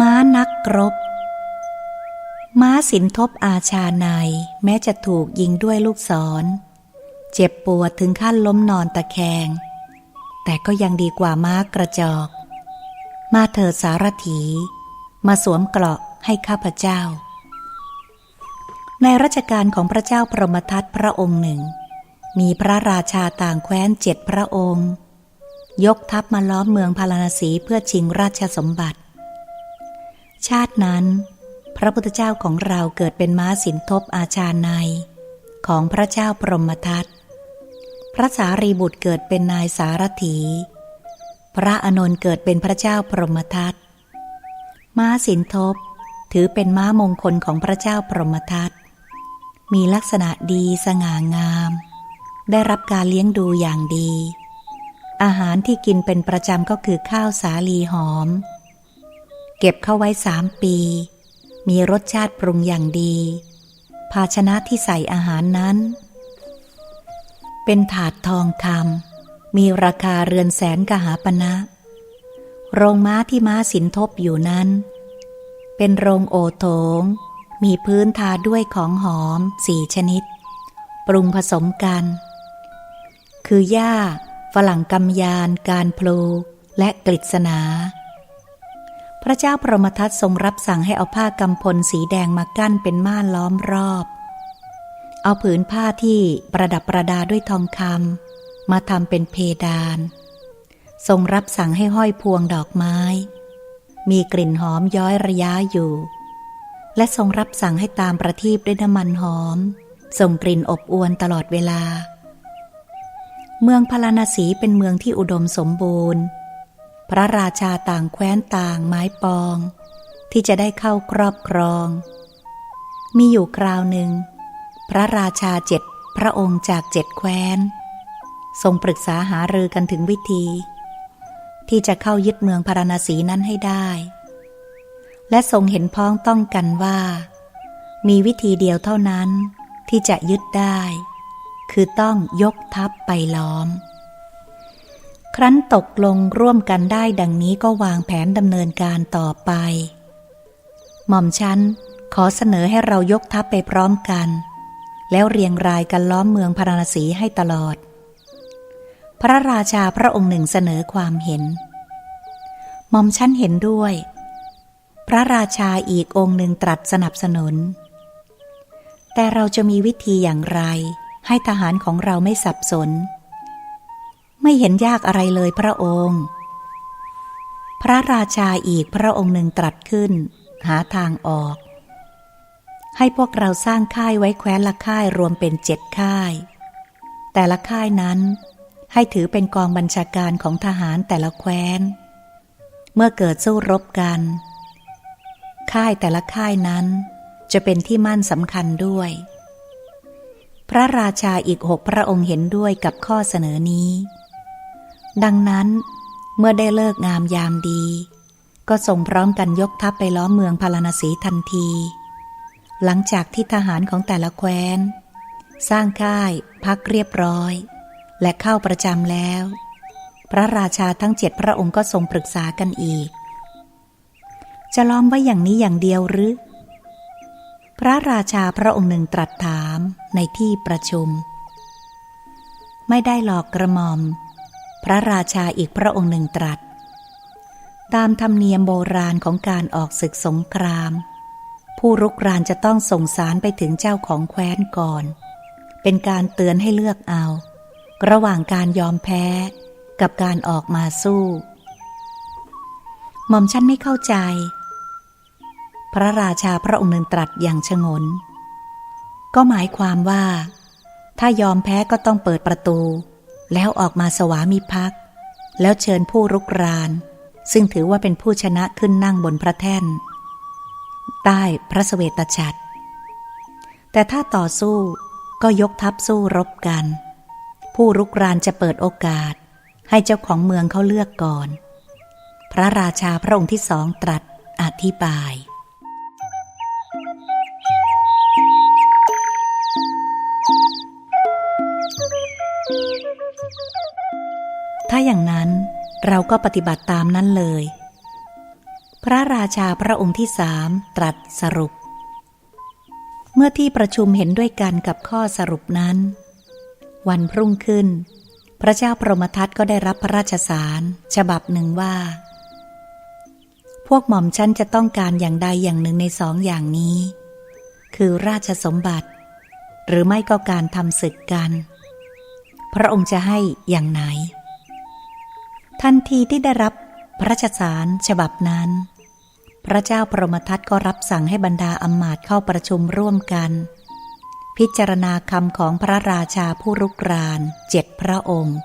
ม้านักรบ ม้าสินทบอาชาในแม้จะถูกยิงด้วยลูกศร เจ็บปวดถึงขั้นล้มนอนตะแคง แต่ก็ยังดีกว่าม้ากระจอก มาเถิดสารถี มาสวมเกราะให้ข้าพเจ้า ในรัชกาลของพระเจ้าพรหมทัตพระองค์หนึ่ง มีพระราชาต่างแคว้นเจ็ดพระองค์ ยกทัพมาล้อมเมืองพาราณสีเพื่อชิงราชสมบัติ ชาตินั้น พระพุทธเจ้าของเราเกิดเป็นม้าสินทบอาชาในของพระเจ้าพรหมทัตพระสารีบุตรเกิดเป็นนายสารถี พระอนนท์เกิดเป็นพระเจ้าพรหมทัตม้าสินทบถือเป็นม้ามงคลของพระเจ้าพรหมทัตมีลักษณะดีสง่างาม ได้รับการเลี้ยงดูอย่างดี อาหารที่กินเป็นประจำก็คือข้าวสาลีหอม เก็บเข้าไว้สามปี มีรสชาติปรุงอย่างดี ภาชนะที่ใส่อาหารนั้น เป็นถาดทองคำมีราคาเรือนแสนกหาปณะโรงม้าที่ม้าสินทบอยู่นั้น เป็นโรงโอโถง มีพื้นทาด้วยของหอมสี่ชนิด ปรุงผสมกัน คือหญ้าฝรั่งกำยาน การพลูและกฤษณา พระเจ้าพรหมทัตทรงรับสั่งให้เอาผ้ากำพลสีแดงมากั้นเป็นม่านล้อมรอบ เอาผืนผ้าที่ประดับประดาด้วยทองคำมาทำเป็นเพดาน ทรงรับสั่งให้ห้อยพวงดอกไม้ มีกลิ่นหอมย้อยระยะอยู่ และทรงรับสั่งให้ตามประทีปด้วยน้ำมันหอม ส่งกลิ่นอบอวนตลอดเวลา เมืองพาราณสีเป็นเมืองที่อุดมสมบูรณ์ พระราชาต่างแคว้นต่างไม้ปอง ที่จะได้เข้าครอบครอง มีอยู่คราวหนึ่ง พระราชาเจ็ดพระองค์จากเจ็ดแคว้น ทรงปรึกษาหารือกันถึงวิธี ที่จะเข้ายึดเมืองพาราณสีนั้นให้ได้ และทรงเห็นพ้องต้องกันว่า มีวิธีเดียวเท่านั้นที่จะยึดได้ คือต้องยกทัพไปล้อม ครั้นตกลงร่วมกันได้ดังนี้ก็วางแผนดำเนินการต่อไป หม่อมฉันขอเสนอให้เรายกทัพไปพร้อมกัน แล้วเรียงรายกันล้อมเมืองพาราณสีให้ตลอด พระราชาพระองค์หนึ่งเสนอความเห็น หม่อมฉันเห็นด้วย พระราชาอีกองค์หนึ่งตรัสสนับสนุน แต่เราจะมีวิธีอย่างไร ให้ทหารของเราไม่สับสน ไม่เห็นยากอะไรเลยพระองค์ พระราชาอีกพระองค์หนึ่งตรัสขึ้น หาทางออก ให้พวกเราสร้างค่ายไว้แคว้นละค่ายรวมเป็นเจ็ดค่าย แต่ละค่ายนั้นให้ถือเป็นกองบัญชาการของทหารแต่ละแคว้น เมื่อเกิดสู้รบกัน ค่ายแต่ละค่ายนั้นจะเป็นที่มั่นสำคัญด้วย พระราชาอีกหกพระองค์เห็นด้วยกับข้อเสนอนี้ ดังนั้น เมื่อได้เลิกงามยามดี ก็ส่งพร้อมกันยกทัพไปล้อมเมืองพาราณสีทันที หลังจากที่ทหารของแต่ละแคว้น สร้างค่ายพักเรียบร้อย และเข้าประจำแล้ว พระราชาทั้งเจ็ดพระองค์ก็ทรงปรึกษากันอีก จะล้อมไว้อย่างนี้อย่างเดียวหรือ พระราชาพระองค์หนึ่งตรัสถามในที่ประชุม ไม่ได้หลอกกระหม่อม พระราชาอีกพระองค์หนึ่งตรัส ตามธรรมเนียมโบราณของการออกศึกสงคราม ผู้รุกรานจะต้องส่งสารไปถึงเจ้าของแคว้นก่อน เป็นการเตือนให้เลือกเอา ระหว่างการยอมแพ้กับการออกมาสู้ หม่อมฉันไม่เข้าใจ พระราชาพระองค์หนึ่งตรัสอย่างชงน ก็หมายความว่า ถ้ายอมแพ้ก็ต้องเปิดประตู แล้วออกมาสวามิภักดิ์แล้วเชิญผู้รุกราน ซึ่งถือว่าเป็นผู้ชนะขึ้นนั่งบนพระแท่น ใต้พระสเวตฉัตรแต่ถ้าต่อสู้ก็ยกทัพสู้รบกัน ผู้รุกรานจะเปิดโอกาส ให้เจ้าของเมืองเขาเลือกก่อน พระราชาพระองค์ที่สองตรัสอธิบาย ถ้าอย่างนั้นเราก็ปฏิบัติตามนั้นเลย พระราชาพระองค์ที่สามตรัสสรุป เมื่อที่ประชุมเห็นด้วยกันกับข้อสรุปนั้น วันพรุ่งขึ้น พระเจ้าพรหมทัตก็ได้รับพระราชสารฉบับหนึ่งว่า พวกหม่อมชั้นจะต้องการอย่างใดอย่างหนึ่งในสองอย่างนี้ คือราชสมบัติ หรือไม่ก็การทำศึกกัน พระองค์จะให้อย่างไหน ทันทีที่ได้รับพระราชสารฉบับนั้น พระเจ้าพรหมทัตก็รับสั่งให้บรรดาอำมาตย์เข้าประชุมร่วมกัน พิจารณาคำของพระราชาผู้รุกรานเจ็ดพระองค์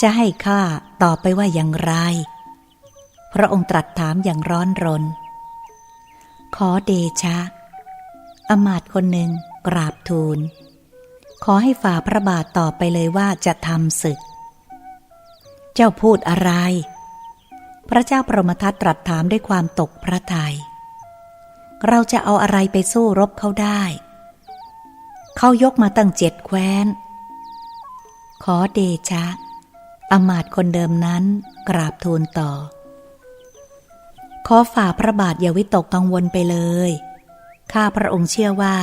จะให้ข้าตอบไปว่าอย่างไร พระองค์ตรัสถามอย่างร้อนรน ขอเดชะ อมาตย์คนหนึ่งกราบทูล ขอให้ฝ่าพระบาทตอบไปเลยว่าจะทำศึก เจ้าพูดอะไร พระเจ้าปรมทัตตรัสถามด้วยความตกพระทยัย เราจะเอาอะไรไปสู้รบเขาได้ เขายกมาตั้งเจ็ดแคว้น ขอเดชะ อมาตคนเดิมนั้นกราบทูลต่อ ขอฝ่าพระบาทอย่าวิตกกังวลไปเลย ข้าพระองค์เชื่อว่า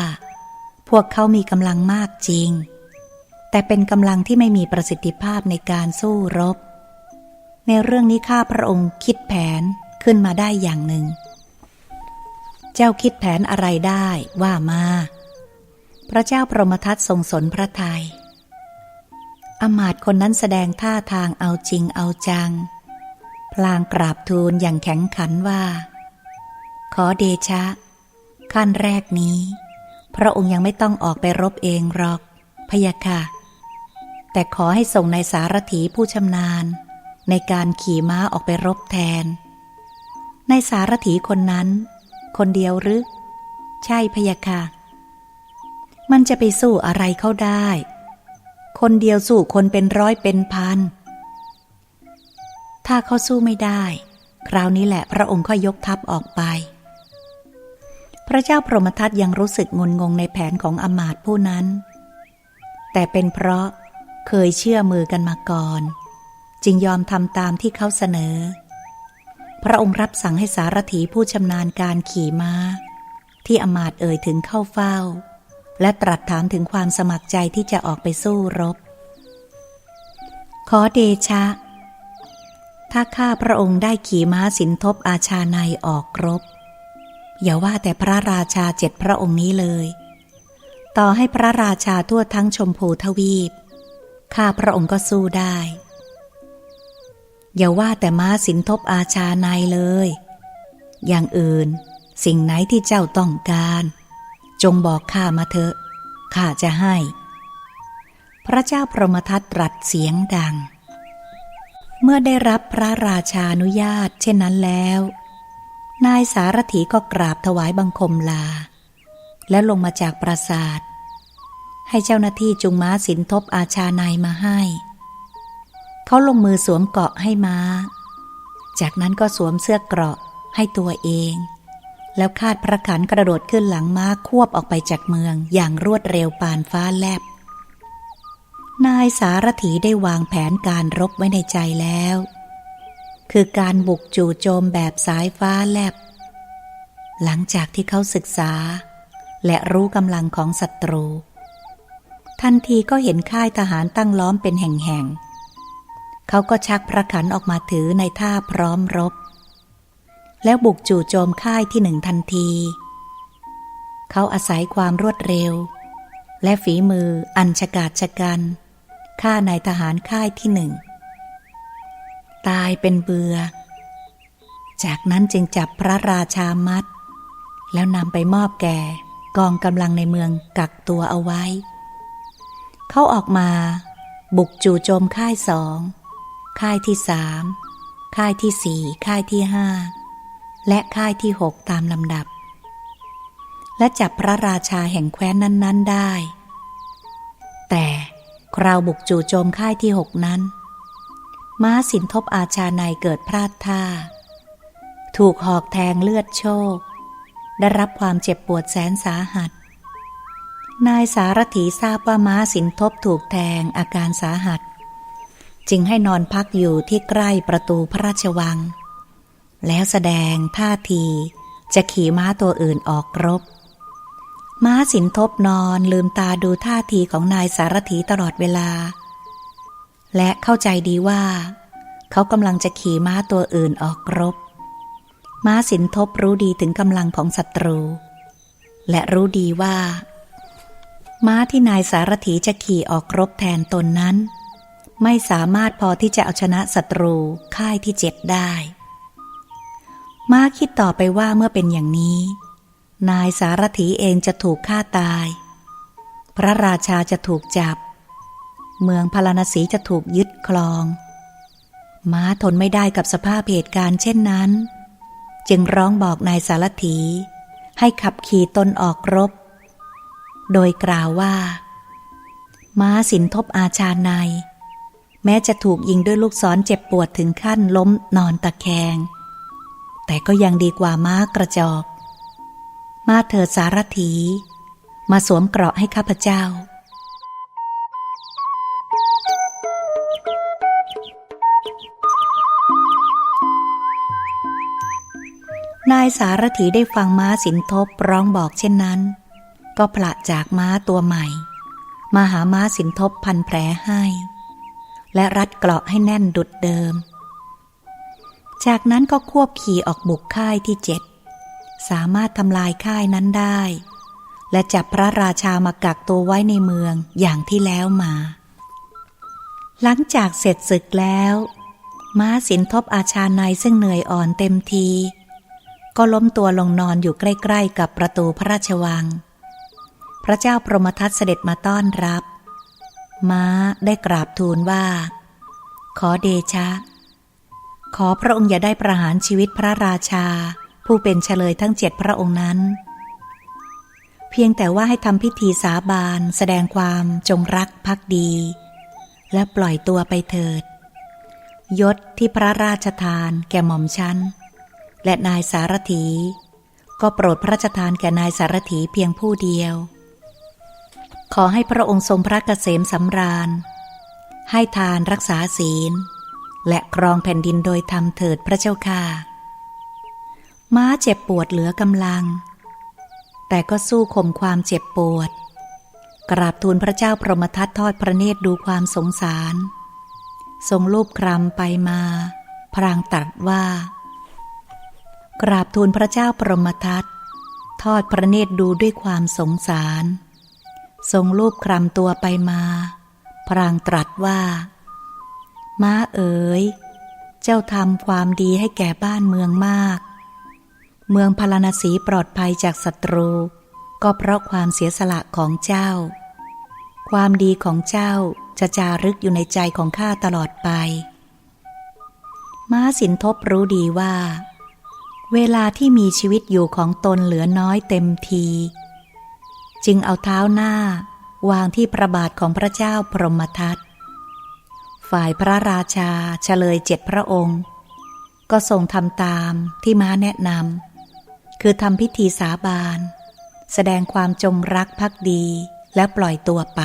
พวกเขามีกำลังมากจริงแต่เป็นกำลังที่ไม่มีประสิทธิภาพในการสู้รบ ในเรื่องนี้ข้าพระองค์คิดแผนขึ้นมาได้อย่างหนึ่ง เจ้าคิดแผนอะไรได้ว่ามา พระเจ้าพรหมทัตทรงสนพระทยัยอมาตคนนั้นแสดงท่าทางเอาจริงเอาจัง พลางกราบทูลอย่างแข็งขันว่า ขอเดชะ ขั้นแรกนี้ พระองค์ยังไม่ต้องออกไปรบเองหรอกพยะค่ะ แต่ขอให้ส่งนายสารถีผู้ชำนาญ ในการขี่ม้าออกไปรบแทน ในสารถีคนนั้น คนเดียวหรือ ใช่พยะค่ะ มันจะไปสู้อะไรเขาได้ คนเดียวสู้คนเป็นร้อยเป็นพัน ถ้าเขาสู้ไม่ได้ คราวนี้แหละพระองค์ค่อยยกทัพออกไป พระเจ้าพรหมทัตยังรู้สึกงุนงงในแผนของอมาตย์ผู้นั้น แต่เป็นเพราะเคยเชื่อมือกันมาก่อน จึงยอมทำตามที่เขาเสนอ พระองค์รับสั่งให้สารถีผู้ชำนาญการขี่ม้า ที่อมาตเอ่ยถึงเข้าเฝ้า และตรัสถามถึงความสมัครใจที่จะออกไปสู้รบ ขอเดชะ ถ้าข้าพระองค์ได้ขี่ม้าสินทบอาชาในออกรบ อย่าว่าแต่พระราชาเจ็ดพระองค์นี้เลย ต่อให้พระราชาทั่วทั้งชมพูทวีปข้าพระองค์ก็สู้ได้ อย่าว่าแต่ม้าสินทบอาชาในเลย อย่างอื่น สิ่งไหนที่เจ้าต้องการ จงบอกข้ามาเถอะข้าจะให้ พระเจ้าพรหมทัตตรัสเสียงดัง เมื่อได้รับพระราชานุญาต เช่นนั้นแล้ว นายสารถีก็กราบถวายบังคมลา แล้วลงมาจากปราสาท ให้เจ้าหน้าที่จุงม้าสินทบอาชาในมาให้ เขาลงมือสวมเกราะให้ม้า จากนั้นก็สวมเสื้อเกราะให้ตัวเอง แล้วคาดพระขันกระโดดขึ้นหลังม้าควบออกไปจากเมืองอย่างรวดเร็วปานฟ้าแลบ นายสารถีได้วางแผนการรบไว้ในใจแล้ว คือการบุกจู่โจมแบบสายฟ้าแลบ หลังจากที่เขาศึกษา และรู้กำลังของศัตรู ทันทีก็เห็นค่ายทหารตั้งล้อมเป็นแห่งๆ เขาก็ชักพระขันออกมาถือในท่าพร้อมรบ แล้วบุกจู่โจมค่ายที่หนึ่งทันที เขาอาศัยความรวดเร็ว และฝีมืออันฉกาจชะกันฆ่านายทหารค่ายที่หนึ่ง ตายเป็นเบือ จากนั้นจึงจับพระราชามัด แล้วนำไปมอบแก่กองกำลังในเมืองกักตัวเอาไว้ เขาออกมาบุกจู่โจมค่ายสอง ค่ายที่สามค่ายที่สี่ค่ายที่ห้าและค่ายที่หกตามลำดับ และจับพระราชาแห่งแคว้นนั้น ๆได้ แต่คราวบุกจู่โจมค่ายที่หกนั้น ม้าสินทบอาชาในเกิดพลาดท่า ถูกหอกแทงเลือดโชคได้รับความเจ็บปวดแสนสาหัส นายสารถีทราบว่าม้าสินทบถูกแทงอาการสาหัส จึงให้นอนพักอยู่ที่ใกล้ประตูพระราชวัง แล้วแสดงท่าทีจะขี่ม้าตัวอื่นออกรบ ม้าสินทบนอนลืมตาดูท่าทีของนายสารถีตลอดเวลา และเข้าใจดีว่า เขากำลังจะขี่ม้าตัวอื่นออกรบ ม้าสินทบรู้ดีถึงกำลังของศัตรู และรู้ดีว่า ม้าที่นายสารถีจะขี่ออกรบแทนตนนั้น ไม่สามารถพอที่จะเอาชนะศัตรูค่ายที่เจ็บได้ ม้าคิดต่อไปว่าเมื่อเป็นอย่างนี้ นายสารถีเองจะถูกฆ่าตาย พระราชาจะถูกจับ เมืองพาราณสีจะถูกยึดครอง ม้าทนไม่ได้กับสภาพเหตุการณ์เช่นนั้น จึงร้องบอกนายสารถี ให้ขับขี่ตนออกรบ โดยกล่าวว่า ม้าสินทบอาชาใน แม้จะถูกยิงด้วยลูกศรเจ็บปวดถึงขั้นล้มนอนตะแคง แต่ก็ยังดีกว่าม้ากระจอก มาเถิดสารถี มาสวมเกราะให้ข้าพเจ้า นายสารถีได้ฟังม้าสินทบร้องบอกเช่นนั้น ก็ผละจากม้าตัวใหม่ มาหาม้าสินทบพันแผลให้ และรัดเกราะให้แน่นดุดเดิม จากนั้นก็ควบขี่ออกบุกค่ายที่เจ็ดสามารถทำลายค่ายนั้นได้ และจับพระราชามากักตัวไว้ในเมืองอย่างที่แล้วมา หลังจากเสร็จศึกแล้ว ม้าสินทบอาชาในซึ่งเหนื่อยอ่อนเต็มที ก็ล้มตัวลงนอนอยู่ใกล้ ๆ กับประตูพระราชวัง พระเจ้าพรหมทัตเสด็จมาต้อนรับ ม้าได้กราบทูลว่า ขอเดชะ ขอพระองค์อย่าได้ประหารชีวิตพระราชา ผู้เป็นเฉลยทั้งเจ็ดพระองค์นั้น เพียงแต่ว่าให้ทำพิธีสาบานแสดงความจงรักภักดี และปล่อยตัวไปเถิด ยศที่พระราชทานแก่หม่อมชันและนายสารถี ก็โปรดพระราชทานแก่นายสารถีเพียงผู้เดียว ขอให้พระองค์ทรงพระเกษมสำราญ ให้ทานรักษาศีล และครองแผ่นดินโดยธรรมเถิดพระเจ้าค่ะ ม้าเจ็บปวดเหลือกำลัง แต่ก็สู้ข่มความเจ็บปวด กราบทูลพระเจ้าพรหมทัตทอดพระเนตรดูความสงสาร ทรงรูปครำไปมา พรางตรัสว่า กราบทูลพระเจ้าพรหมทัตทอดพระเนตรดูด้วยความสงสาร ทรงรูปครำตัวไปมา พรางตรัสว่า ม้าเอ๋ย เจ้าทำความดีให้แก่บ้านเมืองมาก เมืองพาราณสีปลอดภัยจากศัตรู ก็เพราะความเสียสละของเจ้า ความดีของเจ้าจะจารึกอยู่ในใจของข้าตลอดไป ม้าสินทบรู้ดีว่า เวลาที่มีชีวิตอยู่ของตนเหลือน้อยเต็มที จึงเอาเท้าหน้าวางที่ประบาทของพระเจ้าพรหมทัตฝ่ายพระราชาเฉลยเจ็ดพระองค์ ก็ทรงทำตามที่ม้าแนะนำคือทำพิธีสาบาน แสดงความจงรักภักดีและปล่อยตัวไป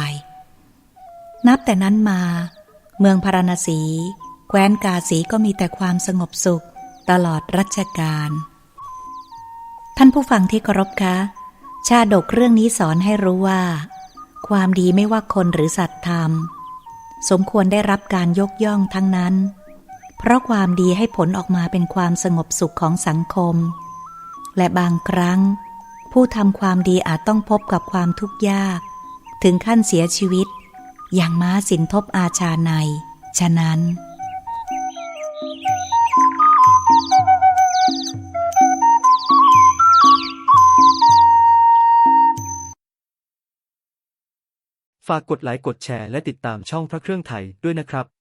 นับแต่นั้นมา เมืองพาราณสี แคว้นกาสีก็มีแต่ความสงบสุขตลอดรัชกาลท่านผู้ฟังที่เคารพคะ ชาดกเรื่องนี้สอนให้รู้ว่า ความดีไม่ว่าคนหรือสัตว์ทำสมควรได้รับการยกย่องทั้งนั้น เพราะความดีให้ผลออกมาเป็นความสงบสุขของสังคม และบางครั้ง ผู้ทำความดีอาจต้องพบกับความทุกข์ยาก ถึงขั้นเสียชีวิต อย่างม้าสินทบอาชาใน ฉะนั้น ฝากกดไลค์กดแชร์และติดตามช่องพระเครื่องไทยด้วยนะครับ